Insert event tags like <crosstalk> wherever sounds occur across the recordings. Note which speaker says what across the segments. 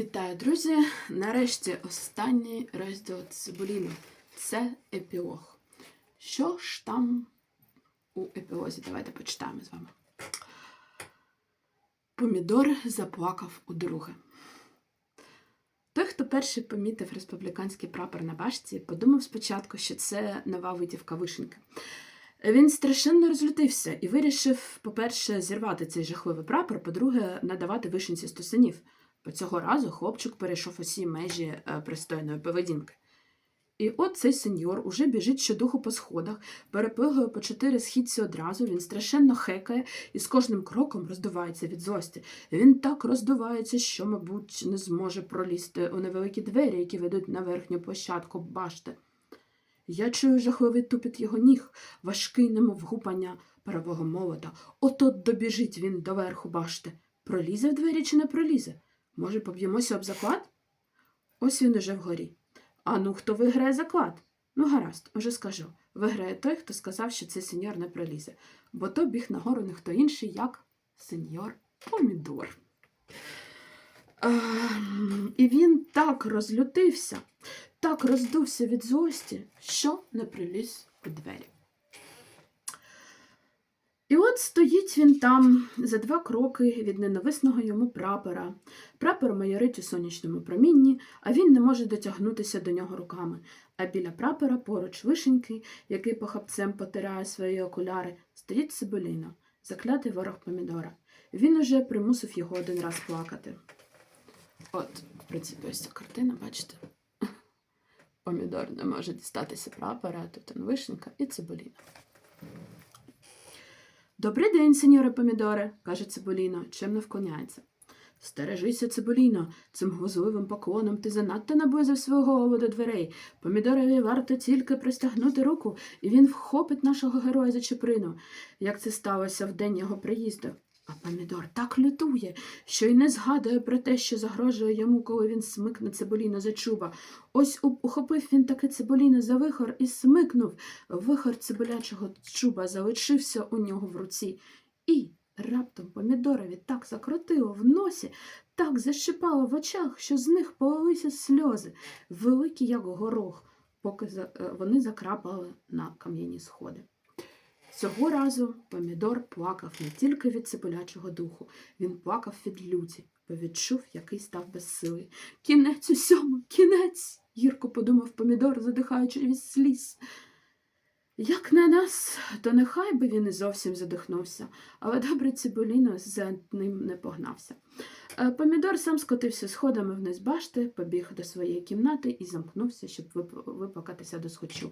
Speaker 1: Вітаю, друзі! Нарешті останній розділ Цибуліни. Це епілог. Що ж там у епілозі? Давайте почитаємо з вами. Помідор заплакав удруге. Той, хто перший помітив республіканський прапор на башті, подумав спочатку, що це нова витівка вишеньки. Він страшенно розлютився і вирішив, по-перше, зірвати цей жахливий прапор, по-друге, надавати вишенці стусанів. Цього разу хлопчик перейшов усі межі е, пристойної поведінки. І от цей сеньор уже біжить щодуху по сходах, перепигує по чотири східці одразу, він страшенно хекає і з кожним кроком роздувається від злості. Він так роздувається, що, мабуть, не зможе пролізти у невеликі двері, які ведуть на верхню площадку башти. Я чую жахливий тупіт його ніг, важкий, немов гупання парового молота. От-от добіжить він до верху башти. Пролізе в двері чи не пролізе? Може, поб'ємося об заклад? Ось він уже вгорі. А ну, хто виграє заклад? Ну, гаразд, уже скажу. Виграє той, хто сказав, що цей сеньор не пролізе, бо то біг нагору не хто інший, як сеньор Помідор. Ем, І він так розлютився, так роздувся від злості, що не приліз у двері. І от стоїть він там за два кроки від ненависного йому прапора. Прапор майорить у сонячному промінні, а він не може дотягнутися до нього руками. А біля прапора поруч вишеньки, який похапцем потирає свої окуляри, стоїть Цибуліно, заклятий ворог помідора. Він уже примусив його один раз плакати. От, в принципі, ось ця картина, бачите? Помідор не може дістатися прапора, тут вишенька і цибуліна. Добрий день, сеньоре Помідоре, каже Цибуліно, чемно вклоняється. Стережися, Цибуліно, цим глузливим поклоном ти занадто наблизив свою голову до дверей. Помідорові варто тільки простягнути руку, і він вхопить нашого героя за чеприну, як це сталося в день його приїзду. А помідор так лютує, що й не згадує про те, що загрожує йому, коли він смикне цибуліно за чуба. Ось ухопив він таки цибуліно за вихор і смикнув. Вихор цибулячого чуба залишився у нього в руці. І раптом помідорові так закрутило в носі, так защипало в очах, що з них полилися сльози, великі, як горох, поки е, вони закрапали на кам'яні сходи. Цього разу помідор плакав не тільки від цибулячого духу, він плакав від люті, бо відчув, який став безсилий. Кінець усьому, кінець, гірко подумав помідор, задихаючи від сліз. Як на нас, то нехай би він і зовсім задихнувся, але добре цибуліно за ним не погнався. Е, Помідор сам скотився сходами вниз башти, побіг до своєї кімнати і замкнувся, щоб виплакатися до схочу.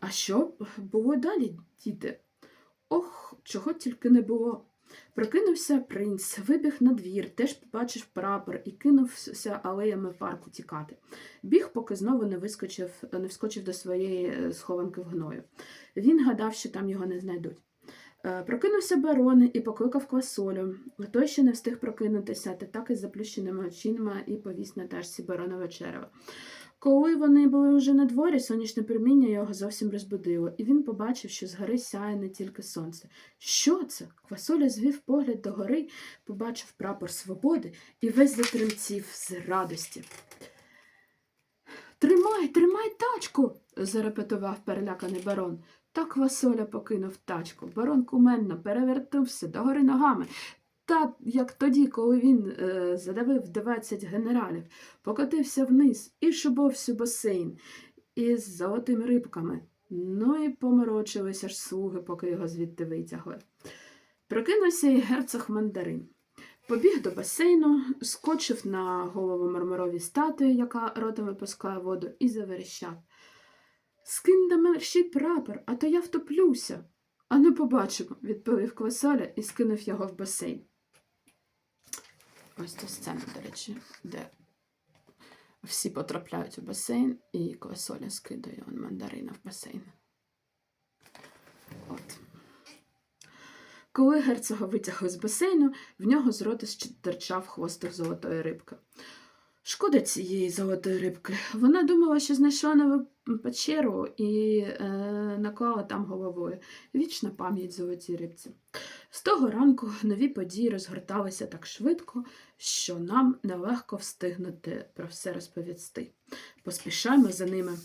Speaker 1: А що було далі, діти? Ох, чого тільки не було. Прокинувся принц, вибіг на двір, теж побачив прапор і кинувся алеями парку тікати. Біг, поки знову не вискочив, не вскочив до своєї е, схованки в гною. Він гадав, що там його не знайдуть. Е, Прокинувся барон і покликав квасолю. Той ще не встиг прокинутися, та так із заплющеними очима і повіс на тажці баронове черево. Коли вони були вже на дворі, сонячне проміння його зовсім розбудило, і він побачив, що згори сяє не тільки сонце. Що це? Квасоля звів погляд до гори, побачив прапор свободи і весь затремтів з радості. Тримай, тримай тачку, зарепетував переляканий барон. Та квасоля покинув тачку. Барон куменно перевертився догори ногами. Та як тоді, коли він е, задавив 20 генералів, покотився вниз і шубовся басейн із золотими рибками. Ну і поморочилися ж слуги, поки його звідти витягли. Прокинувся і герцог мандарин. Побіг до басейну, скочив на голову мармурові статуї, яка ротом випускає воду, і заверещав. Скинь до мерщій прапор, а то я втоплюся. А ну побачимо, відповів Квасоля і скинув його в басейн. Ось ця сцена, до речі, де всі потрапляють у басейн, і Квасоля скидає он мандарина в басейн. От. Коли герцога витягли з басейну, в нього з рота стирчав хвостик золотої рибки. Шкода цієї золотої рибки. Вона думала, що знайшла нову печеру і е, наклала там головою. Вічна пам'ять золотій рибці. З того ранку нові події розгорталися так швидко, що нам нелегко встигнути про все розповісти. Поспішаємо за ними.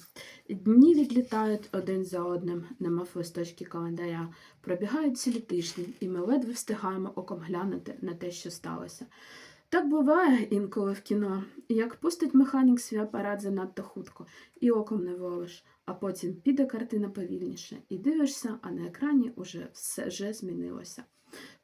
Speaker 1: Дні відлітають один за одним, немов листочки календаря. Пробігають цілі тижні, і ми ледве встигаємо оком глянути на те, що сталося. Так буває інколи в кіно, як пустить механік свій апарат занадто хутко, і оком не волиш, а потім піде картина повільніше, і дивишся, а на екрані уже все вже змінилося.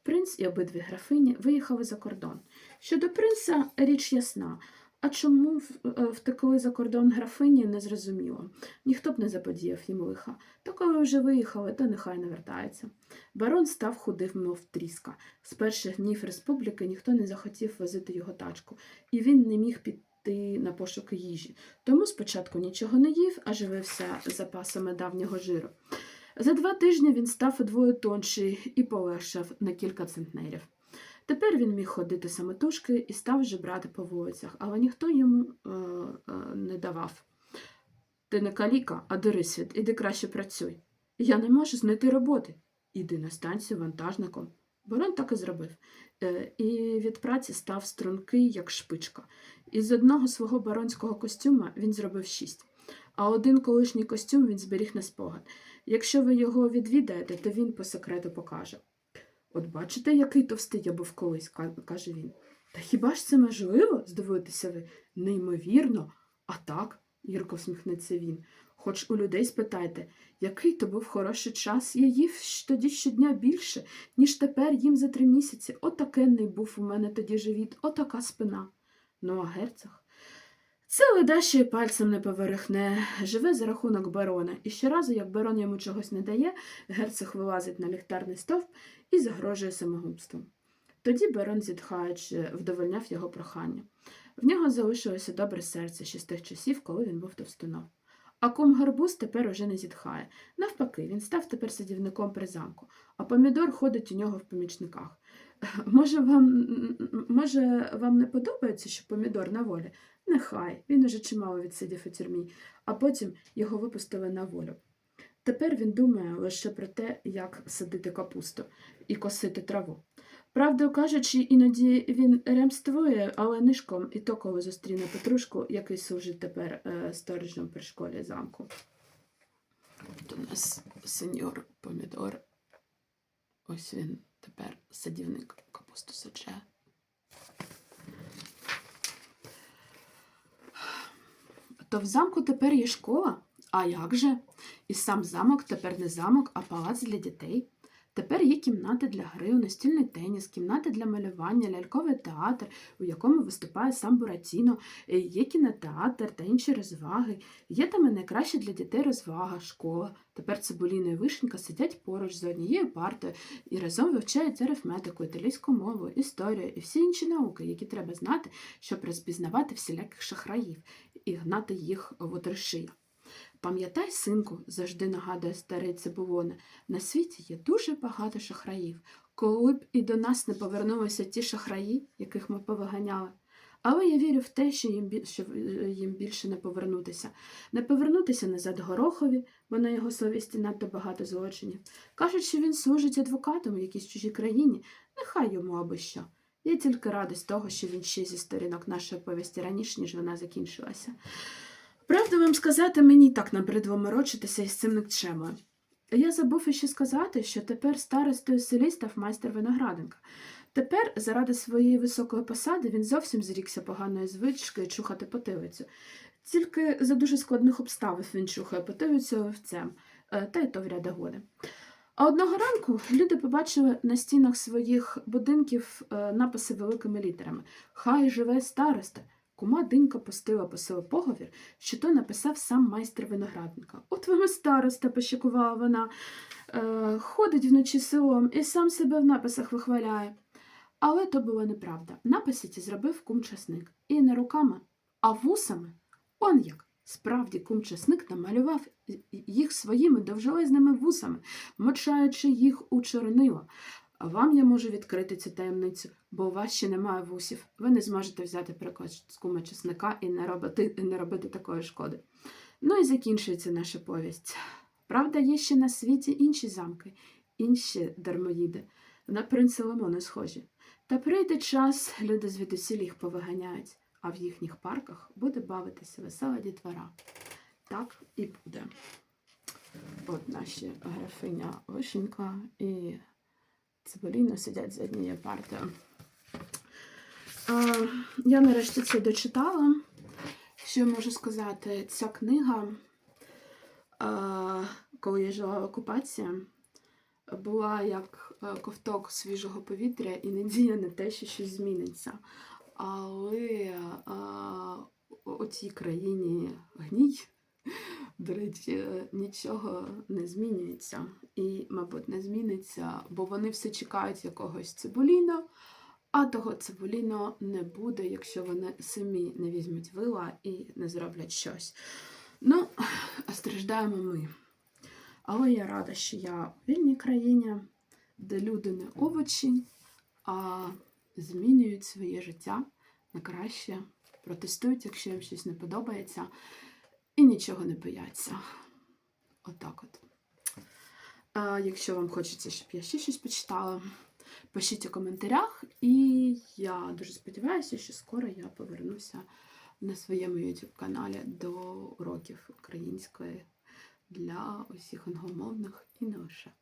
Speaker 1: Принц і обидві графині виїхали за кордон. Щодо принца, річ ясна. А чому е, втекли за кордон графині, не зрозуміло. Ніхто б не заподіяв їм лиха. Та коли вже виїхали, то нехай не вертається. Барон став худив, мов тріска. З перших днів республіки ніхто не захотів возити його тачку, і він не міг піти на пошуки їжі. Тому спочатку нічого не їв, а живився запасами давнього жиру. За два тижні він став удвоє тонший і полегшав на кілька центнерів. Тепер він міг ходити самотужки і став жебрати по вулицях, але ніхто йому е, е, не давав. Ти не каліка, а дорисвіт, іди краще працюй. Я не можу знайти роботи. Іди на станцію вантажником. Барон так і зробив. Е, і від праці став стрункий, як шпичка. Із одного свого баронського костюма він зробив шість, а один колишній костюм він зберіг на спогад. Якщо ви його відвідаєте, то він по секрету покаже. От бачите, який товстий я був колись, каже він. Та хіба ж це можливо? здивуєтеся ви. Неймовірно. А так, гірко всміхнеться він. Хоч у людей спитайте, який то був хороший час, я їв тоді щодня більше, ніж тепер їм за три місяці. Отакенний був у мене тоді живіт, отака спина. Ну, а герцог? Це леда ще й пальцем не поверхне, живе за рахунок барона, і щоразу, як барон йому чогось не дає, герцог вилазить на ліхтарний стовп і загрожує самогубством. Тоді барон, зітхаючи, вдовольняв його прохання. В нього залишилося добре серце ще з тих часів, коли він був товстуном. А кум гарбуз тепер уже не зітхає. Навпаки, він став тепер садівником при замку, а помідор ходить у нього в помічниках. <laughs> Може, вам, може, вам не подобається, що помідор на волі? Нехай, він уже чимало відсидів у тюрмі, а потім його випустили на волю. Тепер він думає лише про те, як садити капусту і косити траву. Правду кажучи, іноді він ремствує, але нишком і то, коли зустріне Петрушку, який служить тепер е, сторожем при школі замку. От у нас сеньор помідор. Ось він тепер садівник капусту саджає. То в замку тепер є школа? А як же? І сам замок тепер не замок, а палац для дітей. Тепер є кімнати для гри, настільний теніс, кімнати для малювання, ляльковий театр, у якому виступає сам Буратіно, е, є кінотеатр та інші розваги. Є там і найкраща для дітей розвага, школа. Тепер Цибуліна і Вишенька сидять поруч за однією партою і разом вивчають арифметику, італійську мову, історію і всі інші науки, які треба знати, щоб розпізнавати всіляких шахраїв і гнати їх в отришия. Пам'ятай, синку, завжди нагадує старий Цибулоне, на світі є дуже багато шахраїв. Коли б і до нас не повернулися ті шахраї, яких ми повиганяли. Але я вірю в те, що е, їм більше не повернутися. Не повернутися назад Горохові, бо на його совісті надто багато злочинів. Кажуть, що він служить адвокатом у якійсь чужій країні. Нехай йому аби що. Я тільки радий того, що він ще зі сторінок нашої повісті раніше, ніж вона закінчилася. Правду вам сказати, мені так набридло морочитися із цим никчемою. Я забув іще сказати, що тепер старостою селі став майстер виноградинка. Тепер, заради своєї високої посади, він зовсім зрікся поганої звички чухати потилицю. Тільки за дуже складних обставин він чухає потилицю овцем, е, та й то в ряда годи. А одного ранку люди побачили на стінах своїх будинків е, написи великими літерами Хай живе староста. Кума динька пустила по селу поговір, що то написав сам майстер виноградника. От вам староста, пощекувала вона, е, ходить вночі селом і сам себе в написах вихваляє. Але то була неправда. Написи ті зробив кум часник. І не руками, а вусами. Он як. Справді кум часник намалював їх своїми довжелезними вусами, мочаючи їх у чорнило. А вам я можу відкрити цю таємницю, бо у вас ще немає вусів. Ви не зможете взяти кума чесника і не робити, і не робити такої шкоди. Ну і закінчується наша повість. Правда, є ще на світі інші замки, інші дармоїди, на принца Лимону схожі. Та прийде час, люди звідусіль їх повиганяють, а в їхніх парках буде бавитися весела дітвора. Так і буде. От наші графиня Вишенька і Цибуліно сидять за однією партою. Я нарешті це дочитала. Що я можу сказати? Ця книга, коли я жила в окупації, була як е, ковток свіжого повітря і надія на те, що щось зміниться. Але у цій країні гній, до речі, нічого не змінюється. І, мабуть, не зміниться, бо вони все чекають якогось цибуліна, а того цибуліно не буде, якщо вони самі не візьмуть вила і не зроблять щось. Ну, страждаємо ми. Але я рада, що я в вільній країні, де люди не овочі, а змінюють своє життя на краще, протестують, якщо їм щось не подобається, і нічого не бояться. Отак от. А, якщо вам хочеться, щоб я ще щось почитала, пишіть у коментарях, і я дуже сподіваюся, що скоро я повернуся на своєму YouTube каналі до уроків української для усіх англомовних і не лише.